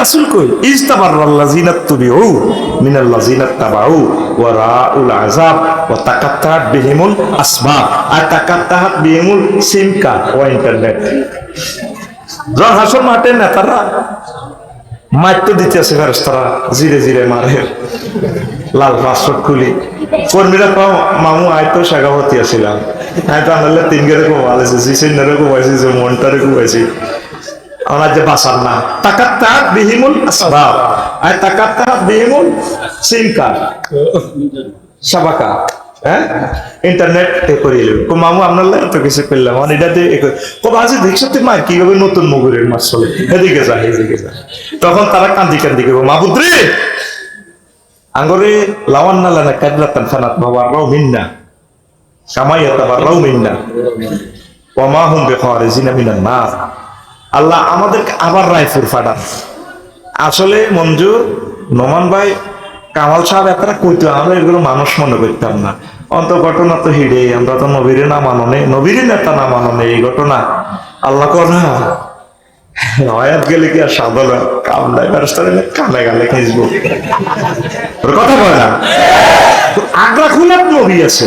রাসূল কই? ইজতাবারাল্লাযিনা তুবিউ মিনাল্লাযিনা তাবাউ ওয়া রাউল আযাব ওয়া তাকাত্তাহাত বিহিমুল আসবাব। আর তাকাত্তাহাত বিহিমুল সিম কার্ড ও ইন্টারনেট। মাঠে নেতারা ফেরস্তারা জিরে জিরে মারে। লাল পাসপোর্ট খুলি। কর্মীরা মামু আয় তো শাখাপতি আসিলাম হ্যাঁ তো আনলে তিন গেরে কোবালেছে সিসেন্ডারে কোবাইছি যে মনটারে কোবাইছি আমার যে বাসার না। তাকাত্তা বিহিমুল আসবাব। আর তাকাত্তা বিহিমুল সিম কার্ড সাবাকা। হ্যাঁ? ইন্টারনেট এ করিল কো মামু, আপনার এত কিছু করলাম। মানে এটাতে কো বাজে দেখছ তুই মার নতুন মুগুরের মাছ চলে? এদিকে যা এদিকে যা। তখন তারা কান্দি কান্দি করব। মাবুদ্রে! আঙ্গরে লাওয়ান না লানা কাদলাতান খানাত বাবা রাও মিন্না। কামাইয়া তাবার রাও মিন্না। ওমা হুম বেখারিজিনা মিনান নার। আল্লাহ আমাদেরকে আবার রায়পুর ফাটান আসলে মঞ্জুর, নমান ভাই, কামাল সাহেব এতটা কইতো, আমরা এগুলো মানুষ মনে করতাম না। অন্ত ঘটনা তো হিড়ে আমরা তো নবীরে না মাননে নবীরে নেতা না মাননে এই ঘটনা। আল্লাহ করা হয়াত গেলে কি আর সাদল কামলায় ব্যবস্থা কানে গালে কথা বলে না? আগ্রা খুলে নবী আছে।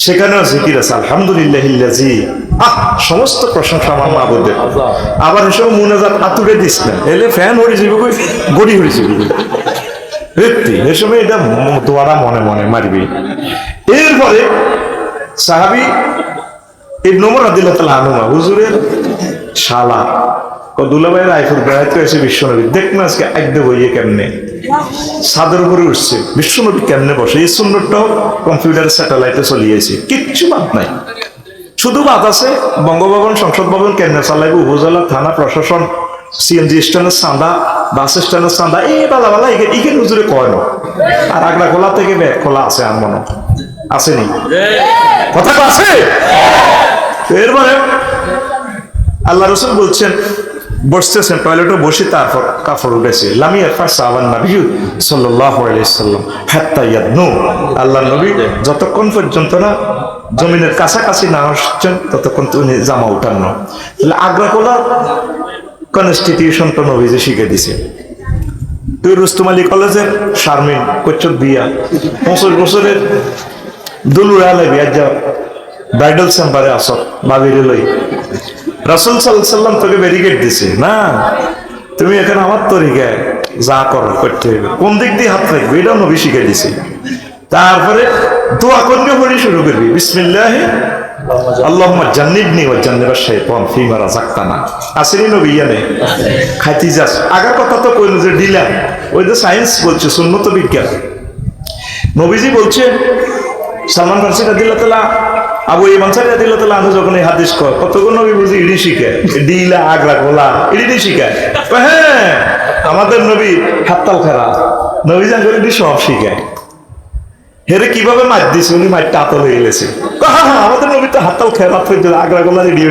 সেখানেও জিকির আছে আলহামদুলিল্লাহ আহ, সমস্ত প্রশংসা আমার মাবুদের আবার এসব মুনাজাত আতুরে দিস না। এলে ফ্যান হরি যাবে কই? গড়ি হয়ে যাবে সত্যি এ সময় এটা ম- দোয়ারা মনে মনে মারবি। এরপরে সাহাবি এই নম্বর আদিল্লাহ তালা আনুমা হুজুরের শালা। দুলাভাই রায়পুর বেড়াইতে এসে বিশ্বনবী। দেখ না আজকে একদম বইয়ে কেমনে। ছাদের উপরে উঠছে। বিশ্বনবী কেমনে বসে? এই সুন্দরটাও কম্পিউটার স্যাটেলাইটে চলিয়েছে কিচ্ছু বাদ নাই। শুধু বাদ আছে, বঙ্গভবন, সংসদ ভবন কেন্দ্র চালাইব উপজেলা, থানা, প্রশাসন সিএনজি স্ট্যান্ডের চাঁদা, বাস স্ট্যান্ডের চাঁদা, এই বালা বালা এখানে হুজুরে কয় না। আর আগলা খোলা থেকে ব্যাগ খোলা আছে আর মনে। আসেনি কথা আছে? এরপরে আল্লাহ রসুল বলছেন বসতেছেন টয়লেটে বসে তারপর কাপড় উঠেছে। লামিয়া ফার সাহাবান নবী সাল্লাম হাত্তা ইয়াদনু। আল্লাহ নবী যতক্ষণ পর্যন্ত না জমিনের কাছাকাছি না আসছেন, ততক্ষণ উনি জামা উঠান না। তাহলে কনস্টিটিউশনটা নবী যে শিখে দিছে। তুই রুস্তুম আলী কলেজের শারমিন কচ্চর বিয়া পঁচিশ বছরের দুলুর আলে বিয়া যা ব্রাইডাল চেম্বারে আসত বাবিরে লই রাসুল সাল্লাম তোকে ব্যারিকেড দিছে। না, তুমি এখানে আমার তরিকায় যা করো, করতে হবে কোন দিক দিয়ে হাত রাখবে? এটাও নবী শিখে দিছে। তারপরে দোয়া করলে পড়ি শুরু করবি। বিসমিল্লাহ, আল্লাহুম্মা জান্নিবনি ওয়া জান্নিবা শাইতান ফিমা রাযাকতানা। আসেনি নবী ইয়ানে? খাইতে যাস আগের কথা তো কইল যে দিলাম ওই যে সায়েন্স বলছে, সুন্নত বিজ্ঞান। নবীজি বলছে, সালমান ফার্সি রাদিল্লাহ আবু ইমান যখন এই হাদিস কতগুলো নবী বুঝি ইডি শিখে? ডিলা আগরা ইডি শিখায়। হ্যাঁ আমাদের নবী হাত্তাল খারা। নবী জাঙ্গল ইডি সব শিখায়। হেরে কীভাবে মার দিছে? উনি মারটা আতল হয়ে গেছে। হ্যাঁ হ্যাঁ আমাদের নবী তো হাত্তাল হয়ে আগ্রা গোলা রেডিও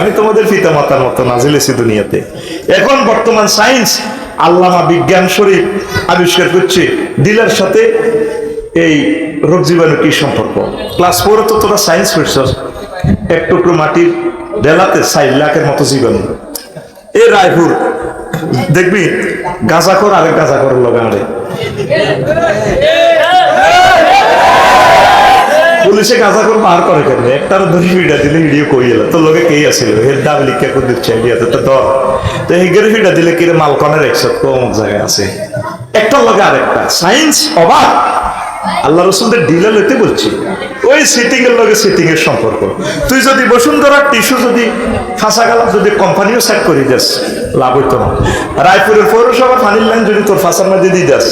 আমি তোমাদের পিতা মাতার মতো নাজিলেছি দুনিয়াতে। এখন বর্তমান সায়েন্স আল্লামা বিজ্ঞান শরীফ আবিষ্কার করছে। দিলার সাথে এই রোগ জীবাণু কি সম্পর্ক? ক্লাস ফোরে তো তোরা সায়েন্স পড়ছস এক টুকরো মাটির ডেলাতে ষাট লাখের মতো জীবাণু। এ রায়পুর, দেখবি গাঁজা কর আগে গাঁজা করার লগাড়ে পুলিশে গাঁজা করে বার করে কেন একটার ধরি ভিড়া দিলে ভিডিও কই এলো? তোর লোকে কেই আসিল হের দাম লিখে করে দিচ্ছে আইডিয়া তো ধর। তো হেগের ভিড়া দিলে কিরে মালকনের একশো অমুক জায়গায় আছে। একটার লগে আরেকটা। সায়েন্স অবাক। আল্লাহ রসুলদের ডিলে লইতে বলছি, ওই সিটিং এর লগে সিটিং এর সম্পর্ক। তুই যদি বসুন্ধরার টিস্যু যদি ফাঁসা গেল যদি কোম্পানিও সেট করে দিস, লাভ হইতো না। রায়পুরের পৌরসভার ফানির লাইন যদি তোর ফাঁসার মধ্যে দিয়ে দিস।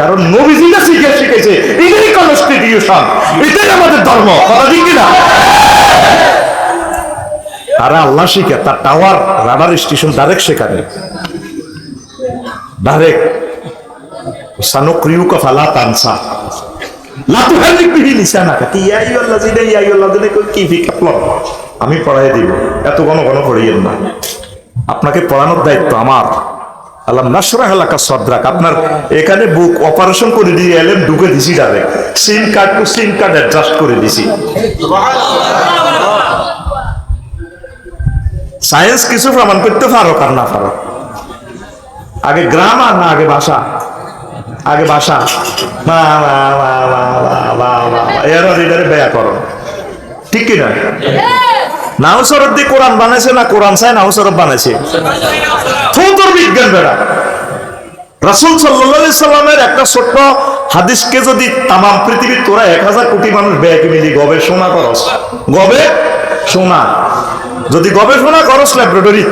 কারণ নবীজিরা শিখে শিখেছে, এটাই কনস্টিটিউশন এটাই আমাদের ধর্ম, কথা ঠিক না আরে আল্লাহ শিখে, তার টাওয়ার রাডার স্টেশন ডাইরেক্ট সেখানে। ডাইরেক্ট সানুক্রিয়ুকা ফালা তানসা আমি পড়াই দিব। এত ঘন ঘন পড়িয়েন না। আপনাকে পড়ানোর দায়িত্ব আমার। আল্লাহ নাসরাহ এলাকা সদ্রাক। আপনার এখানে বুক অপারেশন করে দিয়ে এলেন, ঢুকে দিছি direct. SIM card to SIM card adjust করে দিছি। সায়েন্স কিছু প্রমাণ করতে পারো কার না পারো? আগে গ্রাম আর না আগে ভাষা? আগে বাসা। মা মা মা মা এর এটারে ব্যয় করো। ঠিক কিনা? নাও সরব দিয়ে কোরআন বানাইছে না কোরআন চাই নাও সরব বানাইছে তোর বিজ্ঞান বেড়া? রাসুল সাল্লামের একটা ছোট্ট হাদিসকে যদি তাম পৃথিবীর তোরা এক হাজার কোটি মানুষ ব্যয়কে মিলি গবেষণা করস। গবে শোনা যদি গবেষণা করস ল্যাবরেটরি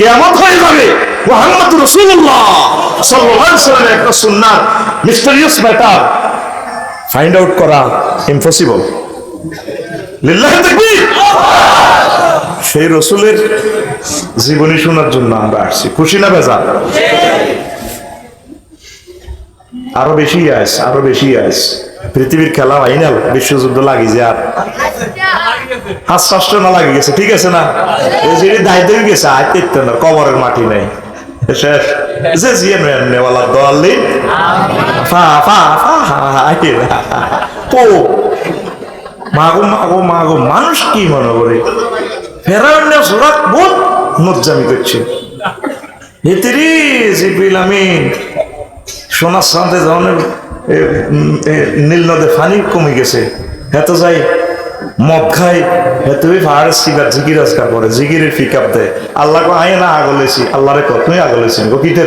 কেমন হয়ে যাবে। মোহাম্মদ একটা মিস্টারিয়াস ম্যাটার ফাইন্ড আউট করা ইম্পসিবল সেই রসুলের জীবনী শোনার জন্য আমরা আসছি। খুশি না বেজা আরও বেশি আস আরও বেশি আস পৃথিবীর খেলা না বিশ্বযুদ্ধ লাগি যে আর। হাস্য না লাগে গেছে, ঠিক আছে না? এই যে দায়িত্ব গেছে ইত্তে না, কবরের মাটি নাই। মাগো মাগো মাগো মানুষ কি মনে করে? ফেরাউন সুরাত বহুত নজ্জামি করছে। হেতেরি জিবিল আমিন। সোনার সাথে ধরনের নীল নদে পানি কমে গেছে। এত যাই মদ খাই। পিক আপ আল্লাহ কো আয় না কো কিতে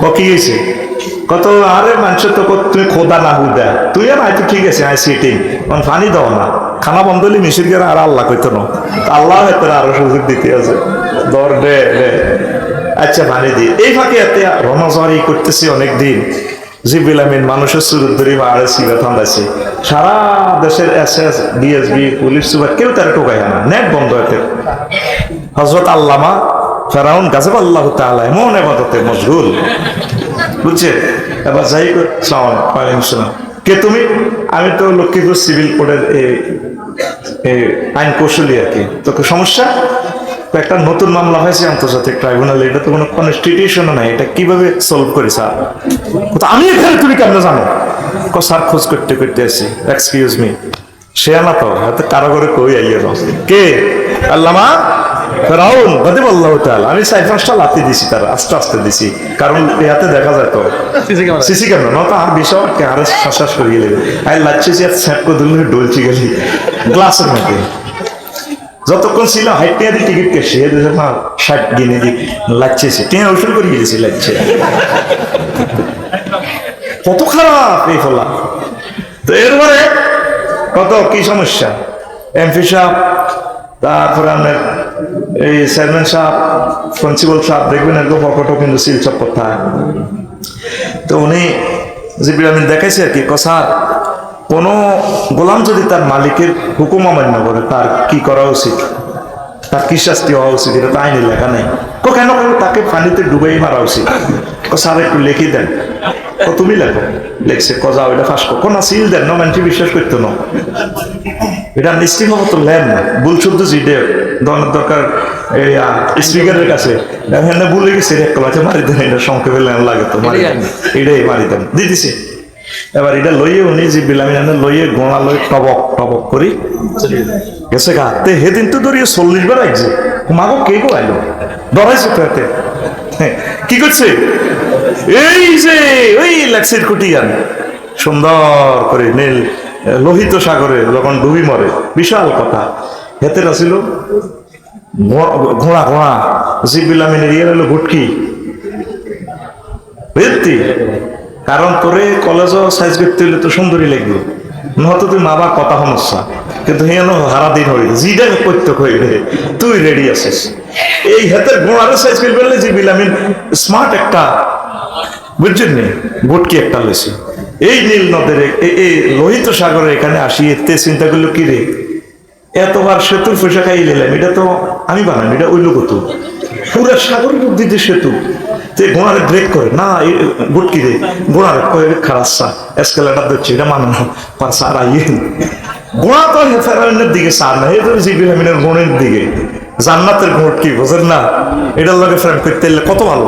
ক কি তো তুমি খোদা না তুই আর ঠিক আছে আই দাও না। খানা বন্ধ মিশির গেলে আর আল্লাহ কইতো না। আল্লাহ আরও সুযোগ দিতে আছে। দর আচ্ছা পানি দি। এই ফাঁকে এতে রমাজারি করতেছি অনেক দিন জিবিল মানুষের সুরত ধরে পাহাড়ে সিগা থামাইছে সারা দেশের S S DSB police super কেউ তারা টোকাই না, নেট বন্ধ এতে হজরত আল্লামা ফেরাউন গাজব আল্লাহ তাআলা এমন এবাদতে মশগুল। বুঝছে? এবার যাই কর, সালাম ওয়ালাইকুম কে তুমি? আমি তো লক্ষ্মীপুর সিভিল কোর্টের এই আইন কৌশলী আর কি। তোকে সমস্যা? একটা নতুন মামলা হয়েছে আন্তর্জাতিক ট্রাইব্যুনালে এটা তো কোনো কনস্টিটিউশন নাই। এটা কীভাবে সলভ করি স্যার আমি এখানে তুমি কেন জানো? ক স্যার খোঁজ করতে করতে আসি এক্সকিউজ মি সে না তো হয়তো কারাগরে কই আইয়ে কে? আল্লামা? ফেরাউন গদিব আল্লাহ তাআলা। আমি চার পাঁচটা লাতি দিছি তার আস্তে আস্তে দিছি। কারণ ইয়াতে দেখা যায় তো। CC camera. নয়তো আর বিষয় আরে শ্বাস করিয়ে লেগে আই লাচ্ছি যে স্যাট করে দিলে ডলছি গেলি গ্লাসের মধ্যে। যতক্ষণ ছিল হাইট টিয়া টিকিট কেসে না ষাট গিনে দি লাচ্ছেছি টিয়া ওষুধ করে গেছি লাগছে। কত খারাপ এই ফলা। তো এরপরে কত, কি সমস্যা? এমপি সাহেব, তারপরে আপনার এই চেয়ারম্যান সাহেব প্রিন্সিপাল সাহেব, দেখবেন এরকম পকেটও কিন্তু শিলচর কথা তো উনি জিবির আমিন দেখাইছে আর কি, কসার কোন গোলাম যদি তার মালিকের হুকুম অমান্য করে তার কি করা উচিত? তার কি শাস্তি হওয়া উচিত? এটা তো আইনে লেখা নেই। কো কেন তাকে পানিতে ডুবাই মারা উচিত। ও স্যার একটু লিখে দেন। ও তুমি লেখো। লেখছে কজা ওইটা ফাঁস কো না সিল দেন। ন মানুষ বিশ্বাস করতো না। এটা নিশ্চিত হব তো লেন না। ভুল শুদ্ধ জিডে দনের দরকার স্পিকারের কাছে। এখানে ভুলে গেছে এক মারি দেন। এটা সংক্ষেপে লেন লাগে তো মারি এটাই মারি দেন। দিয়ে দিছে এবার এটা লইয়ে উনি যে বিলামি জানে লইয়ে গোড়া লই টবক টবক করি গেছে গা। তে হেদিন তো ধরিয়ে চল্লিশ বার আইছে। মাগো কে গো আইলো? ডরাইছে তো এতে। কি করছে? এই যে, ওই লেক্সির কুটিয়ান। সুন্দর করে নীল, লোহিত সাগরে যখন ডুবি মরে, বিশাল কথা। হেতে আসিল ঘোড়া ঘোড়া জিবিলামিনের ইয়ে হলো ভুটকি। বুঝতি কারণ তোরে কলেজও সাইজ করতে হলে তো সুন্দরী লাগবে। নহতো তুই মা বা কথা সমস্যা কিন্তু হেন হারা দিন হইলে জিডা করতে কইলে তুই রেডি আছিস। এই হাতের গোড়ারে সাইজ করে ফেললে জিবিল আমি স্মার্ট একটা, বুঝছেন নি? গুটকি একটা লেছে। এই নীল নদের এই লোহিত সাগরে এখানে আসি, এতে চিন্তা করল, কি রে? এতবার সেতুর পয়সা খাই নিলাম। এটা তো আমি বানাই এটা ওই লোক তো। পুরা সাগরের বুদ্ধিতে সেতু তে ঘোড়ারে ব্রেক করে, না গুটকি রে ঘোড়ারে খারাচ্ছা এসকেলেটার দিচ্ছে এটা মানানো পার সার আইয়ে। গোড়া তো ফেরানের দিকে সার না এটা জিবিল আমিনের গুণের দিকে। জান্নাতের গুট কি বোঝেন না? এটার লগে ফ্রেন্ড করতে কত ভালো।